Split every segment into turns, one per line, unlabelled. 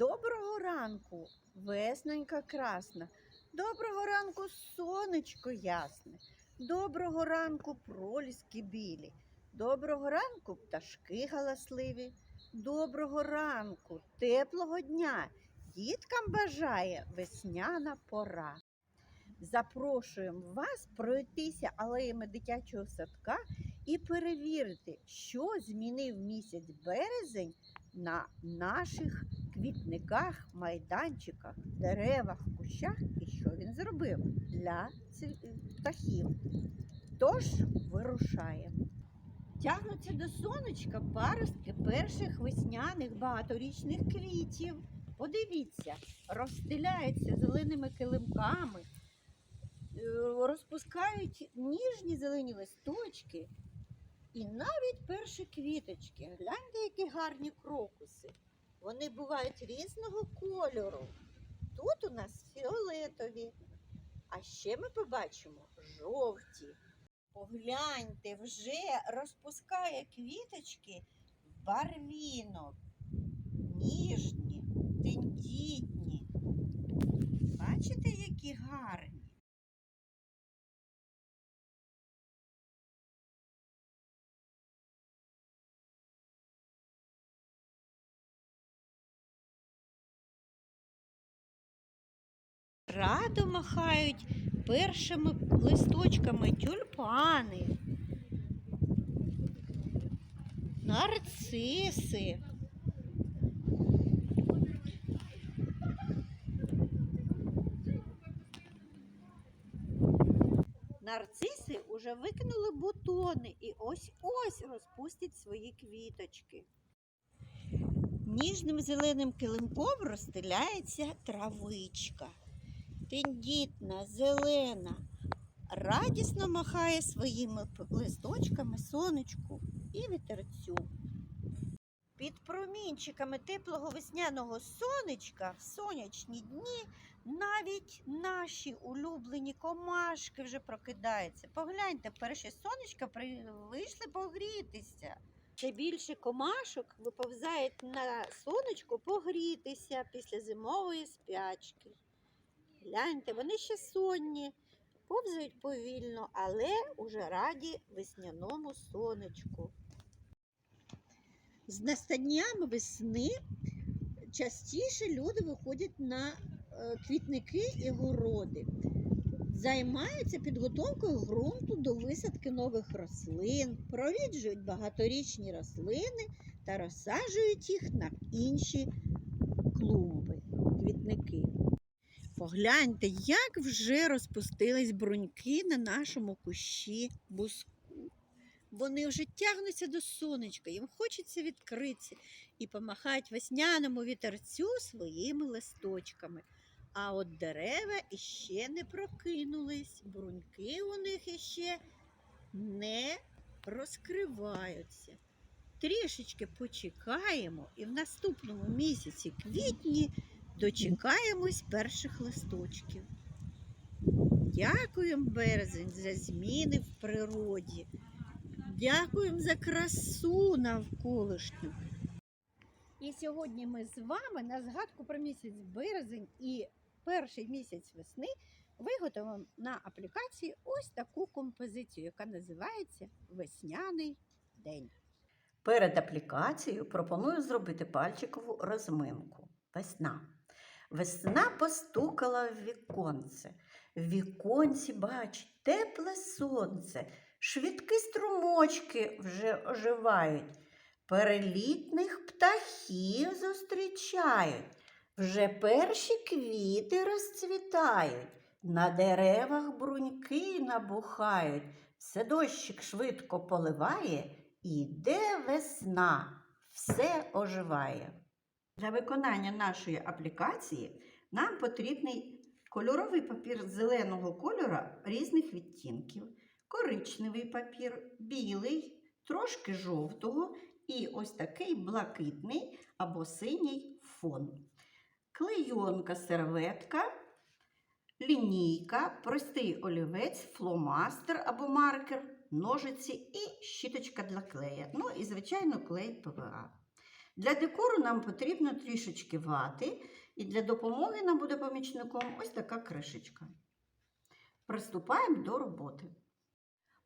Доброго ранку, веснонька красна. Доброго ранку, сонечко ясне. Доброго ранку, проліски білі. Доброго ранку, пташки галасливі. Доброго ранку, теплого дня. Діткам бажає весняна пора. Запрошуємо вас пройтися алеями дитячого садка і перевірити, що змінив місяць березень на наших квітниках, майданчиках, деревах, кущах і що він зробив для птахів. Тож вирушаємо. Тягнуться до сонечка паростки перших весняних багаторічних квітів. Подивіться, розстеляються зеленими килимками, е, розпускають ніжні зелені листочки і навіть перші квіточки. Гляньте, які гарні крокуси. Вони бувають різного кольору. Тут у нас фіолетові, а ще ми побачимо жовті. Погляньте, вже розпускає квіточки барвінок, ніжні, тендітні. Бачите, які гарні? Радо махають першими листочками тюльпани, нарциси. Нарциси уже викинули бутони і ось ось розпустять свої квіточки. Ніжним зеленим килимком розстеляється травичка тендітна, зелена, радісно махає своїми листочками сонечку і вітерцю. Під промінчиками теплого весняного сонечка в сонячні дні навіть наші улюблені комашки вже прокидаються. Погляньте, перші сонечка вийшли погрітися. Ще більше комашок виповзають на сонечко погрітися після зимової спячки. Гляньте, вони ще сонні, повзають повільно, але уже раді весняному сонечку. З настанням весни частіше люди виходять на е, квітники і городи, займаються підготовкою ґрунту до висадки нових рослин, провіджують багаторічні рослини та розсаджують їх на інші клумби, квітники. Погляньте, як вже розпустились бруньки на нашому кущі буску. Вони вже тягнуться до сонечка, їм хочеться відкритися і помахати весняному вітерцю своїми листочками. А от дерева іще не прокинулись, бруньки у них іще не розкриваються. Трішечки почекаємо, і в наступному місяці квітні дочекаємось перших листочків. Дякуємо березень за зміни в природі. Дякуємо за красу навколишню. І сьогодні ми з вами на згадку про місяць березень і перший місяць весни виготовимо на аплікації ось таку композицію, яка називається Весняний день.
Перед аплікацією пропоную зробити пальчикову розминку. Весна. Весна постукала в віконце. В віконці бачить тепле сонце, швидкі струмочки вже оживають, перелітних птахів зустрічають, вже перші квіти розцвітають, на деревах бруньки набухають, все дощик швидко поливає, іде весна, все оживає. Для виконання нашої аплікації нам потрібний кольоровий папір зеленого кольора різних відтінків, коричневий папір, білий, трошки жовтого і ось такий блакитний або синій фон. Клейонка серветка, лінійка, простий олівець, фломастер або маркер, ножиці і щіточка для клея. Ну і, звичайно, клей ПВА. Для декору нам потрібно трішечки вати, і для допомоги нам буде помічником ось така кришечка. Приступаємо до роботи.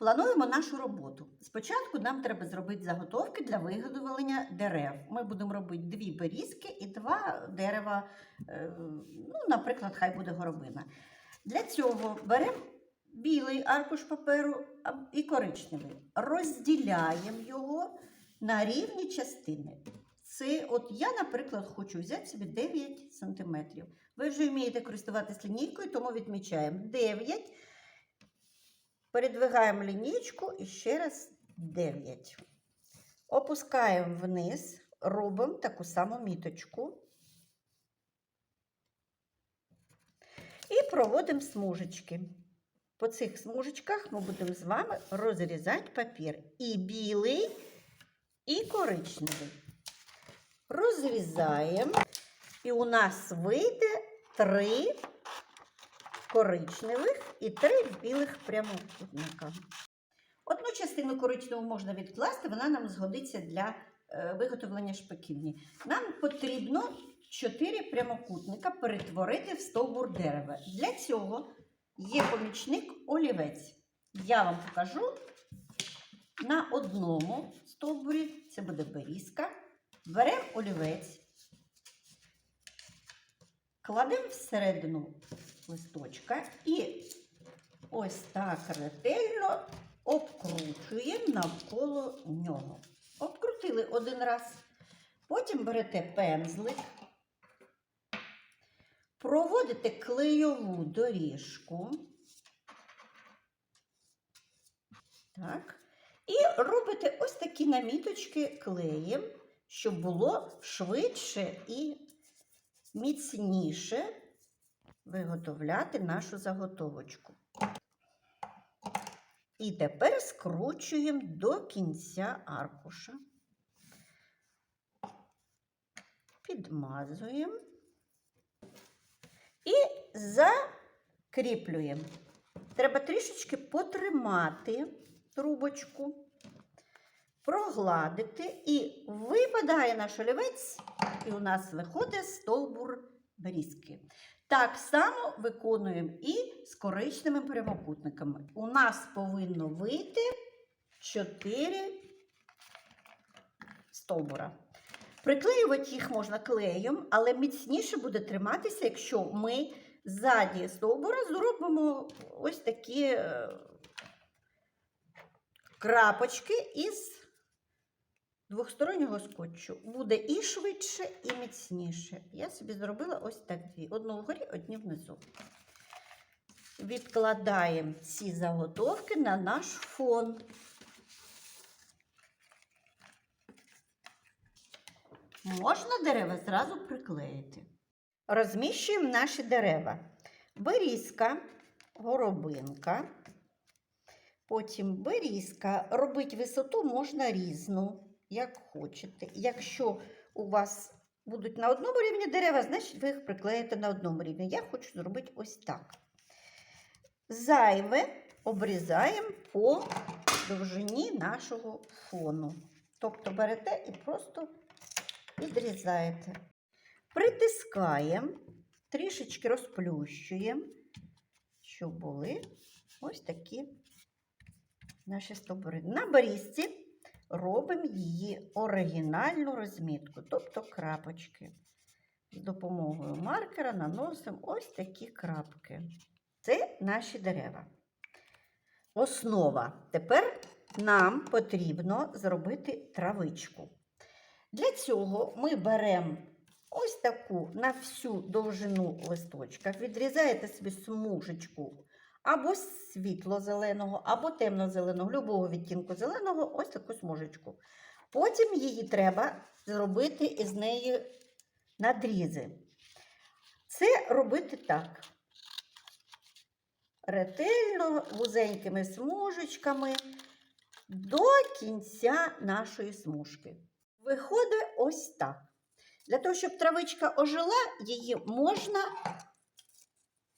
Плануємо нашу роботу. Спочатку нам треба зробити заготовки для виготовлення дерев. Ми будемо робити дві берізки і два дерева, е, ну, наприклад, хай буде горобина. Для цього беремо білий аркуш паперу і коричневий, розділяємо його на рівні частини. Це, от я, наприклад, хочу взяти собі 9 см. Ви вже вмієте користуватися лінійкою, тому відмічаємо 9. Передвигаємо лінійку і ще раз 9. Опускаємо вниз, робимо таку саму міточку. І проводимо смужечки. По цих смужечках ми будемо з вами розрізати папір. І білий, і коричневий. Розрізаємо. І у нас вийде три коричневих і три білих прямокутника. Одну частину коричневу можна відкласти, вона нам згодиться для е, виготовлення шпаківні. Нам потрібно чотири прямокутника перетворити в стовбур дерева. Для цього є помічник олівець. Я вам покажу на одному стовбурі, це буде берізка. Беремо олівець, кладемо всередину листочка і ось так ретельно обкручуємо навколо нього. Обкрутили один раз. Потім берете пензлик, проводите клейову доріжку. Так. І робите ось такі наміточки клеєм, щоб було швидше і міцніше виготовляти нашу заготовочку. І тепер скручуємо до кінця аркуша. Підмазуємо і закріплюємо. Треба трішечки потримати трубочку, прогладити, і випадає наш олівець, і у нас виходить стовбур берізки. Так само виконуємо і з коричневими прямокутниками. У нас повинно вийти 4 стовбура. Приклеювати їх можна клеєм, але міцніше буде триматися, якщо ми ззаді стовбура зробимо ось такі е, крапочки із двохстороннього скотчу. Буде і швидше, і міцніше. Я собі зробила ось так дві. Одну вгорі, одні внизу. Відкладаємо ці заготовки на наш фон. Можна дерева зразу приклеїти. Розміщуємо наші дерева. Берізка, горобинка. Потім берізка. Робити висоту можна різну, як хочете. Якщо у вас будуть на одному рівні дерева, значить ви їх приклеїте на одному рівні. Я хочу зробити ось так. Зайве обрізаємо по довжині нашого фону. Тобто берете і просто відрізаєте. Притискаємо, трішечки розплющуємо, щоб були ось такі наші стовбури. На берізці робимо її оригінальну розмітку, тобто крапочки. З допомогою маркера наносимо ось такі крапки. Це наші дерева. Основа. Тепер нам потрібно зробити травичку. Для цього ми беремо ось таку на всю довжину листочка, відрізаєте собі смужечку або світло-зеленого, або темно-зеленого, любого відтінку зеленого, ось таку смужечку. Потім її треба зробити із неї надрізи. Це робити так. Ретельно, вузенькими смужечками до кінця нашої смужки. Виходить ось так. Для того, щоб травичка ожила, її можна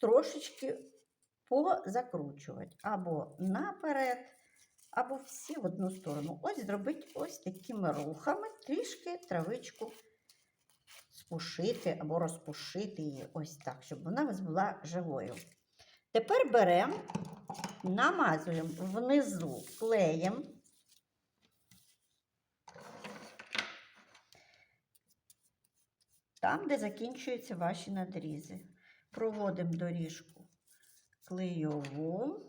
трошечки позакручувати. Або наперед, або всі в одну сторону. Ось зробити ось такими рухами, трішки травичку спушити або розпушити її ось так, щоб вона була живою. Тепер беремо, намазуємо внизу клеєм. Там, де закінчуються ваші надрізи. Проводимо доріжку клейову.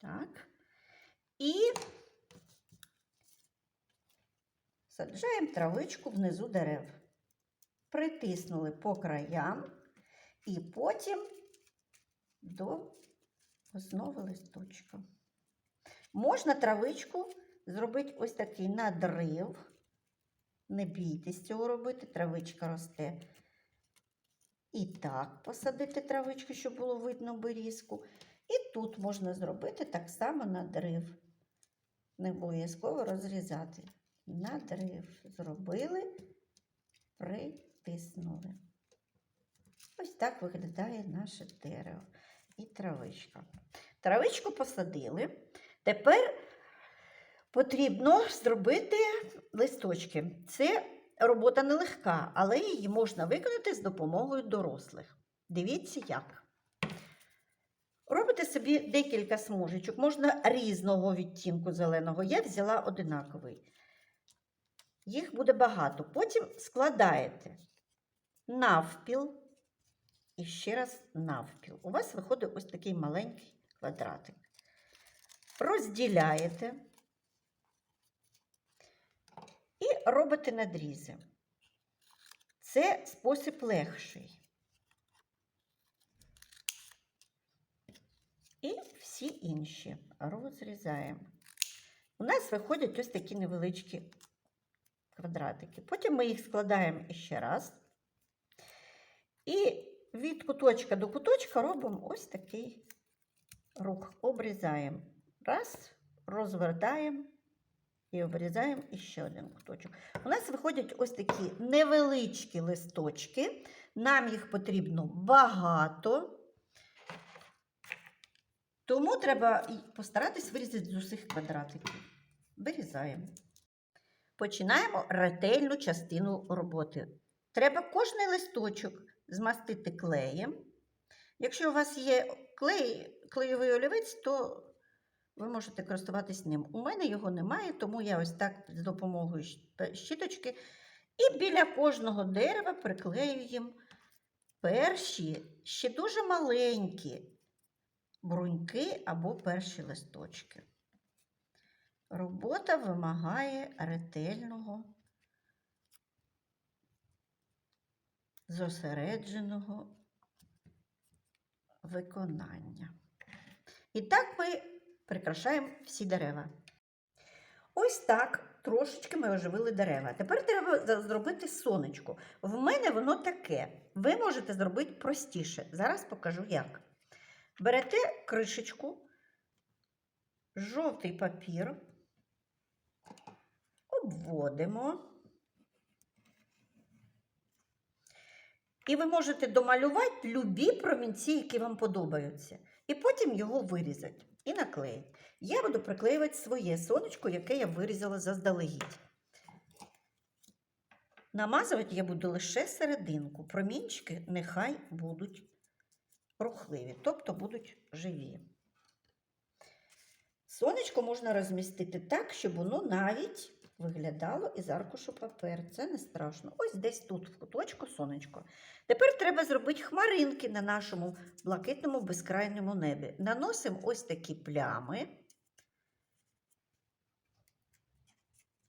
Так. І саджаємо травичку внизу дерев. Притиснули по краям і потім до основи листочка. Можна травичку зробити ось такий надрив. Не бійтесь цього робити, травичка росте. І так посадити травичку, щоб було видно берізку. І тут можна зробити так само надрив. Не обов'язково розрізати. Надрив зробили, притиснули. Ось так виглядає наше дерево і травичка. Травичку посадили. Тепер потрібно зробити листочки. Це робота нелегка, але її можна виконати з допомогою дорослих. Дивіться як. Робите собі декілька смужечок, можна різного відтінку зеленого. Я взяла одинаковий. Їх буде багато. Потім складаєте навпіл і ще раз навпіл. У вас виходить ось такий маленький квадратик. Розділяєте і робите надрізи. Це спосіб легший. І всі інші розрізаємо. У нас виходять ось такі невеличкі квадратики. Потім ми їх складаємо іще раз. І від куточка до куточка робимо ось такий рух. Обрізаємо. Раз, розвертаємо і обрізаємо іще один куточок. У нас виходять ось такі невеличкі листочки. Нам їх потрібно багато. Тому треба постаратись вирізати з усіх квадратиків. Вирізаємо. Починаємо ретельну частину роботи. Треба кожний листочок змастити клеєм. Якщо у вас є клей, клеєвий олівець, то ви можете користуватись ним. У мене його немає, тому я ось так з допомогою щіточки і біля кожного дерева приклею їм перші, ще дуже маленькі бруньки або перші листочки. Робота вимагає ретельного, зосередженого виконання. І так ми прикрашаємо всі дерева. Ось так трошечки ми оживили дерева. Тепер треба зробити сонечко. В мене воно таке. Ви можете зробити простіше. Зараз покажу як. Берете кришечку, жовтий папір, обводимо. І ви можете домалювати любі промінці, які вам подобаються. І потім його вирізати і наклеїть. Я буду приклеювати своє сонечко, яке я вирізала заздалегідь. Намазувати я буду лише серединку. Промінчики нехай будуть рухливі, тобто будуть живі. Сонечко можна розмістити так, щоб воно навіть виглядало із аркушу паперу. Це не страшно. Ось десь тут, в куточку, сонечко. Тепер треба зробити хмаринки на нашому блакитному безкрайньому небі. Наносимо ось такі плями,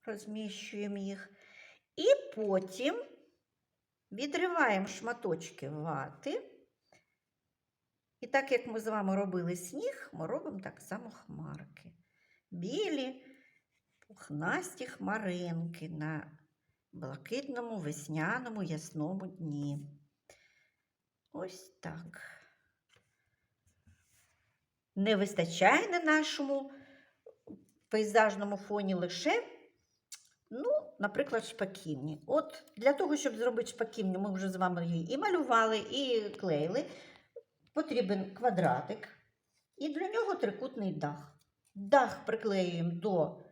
розміщуємо їх. І потім відриваємо шматочки вати. І так як ми з вами робили сніг, ми робимо так само хмарки. Білі, пухнасті хмаринки на блакитному, весняному, ясному дні. Ось так. Не вистачає на нашому пейзажному фоні лише, ну, наприклад, шпаківні. От для того, щоб зробити шпаківню, ми вже з вами її і малювали, і клеїли. Потрібен квадратик, і для нього трикутний дах. Дах приклеюємо до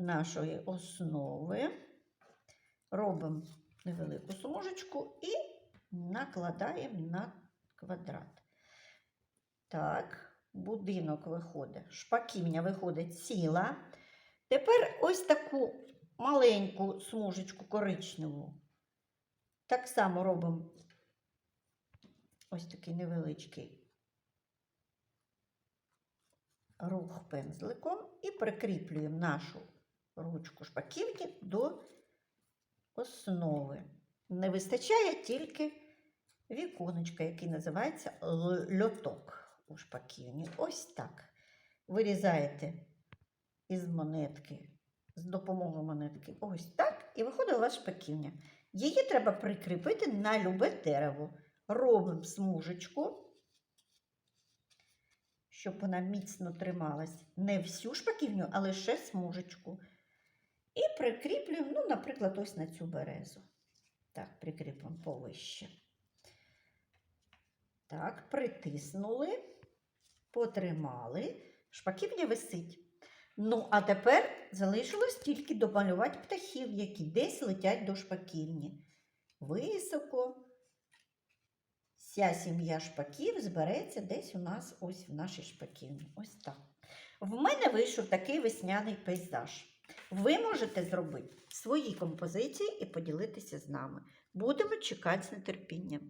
нашої основи, робимо невелику смужечку і накладаємо на квадрат. Так, будинок виходить, шпаківня виходить ціла. Тепер ось таку маленьку смужечку коричневу. Так само робимо ось такий невеличкий рух пензликом і прикріплюємо нашу ручку шпаківки до основи. Не вистачає тільки віконечка, який називається льоток у шпаківні. Ось так. Вирізаєте із монетки, з допомогою монетки. Ось так. І виходить у вас шпаківня. Її треба прикріпити на любе дерево. Робимо смужечку, щоб вона міцно трималась. Не всю шпаківню, а лише смужечку. І прикріплюємо, ну, наприклад, ось на цю березу. Так, прикріпимо повище. Так, притиснули, потримали. Шпаківня висить. Ну, а тепер залишилось тільки домалювати птахів, які десь летять до шпаківні. Високо. Вся сім'я шпаків збереться десь у нас ось в нашій шпаківні. Ось так. В мене вийшов такий весняний пейзаж. Ви можете зробити свої композиції і поділитися з нами. Будемо чекати з нетерпінням.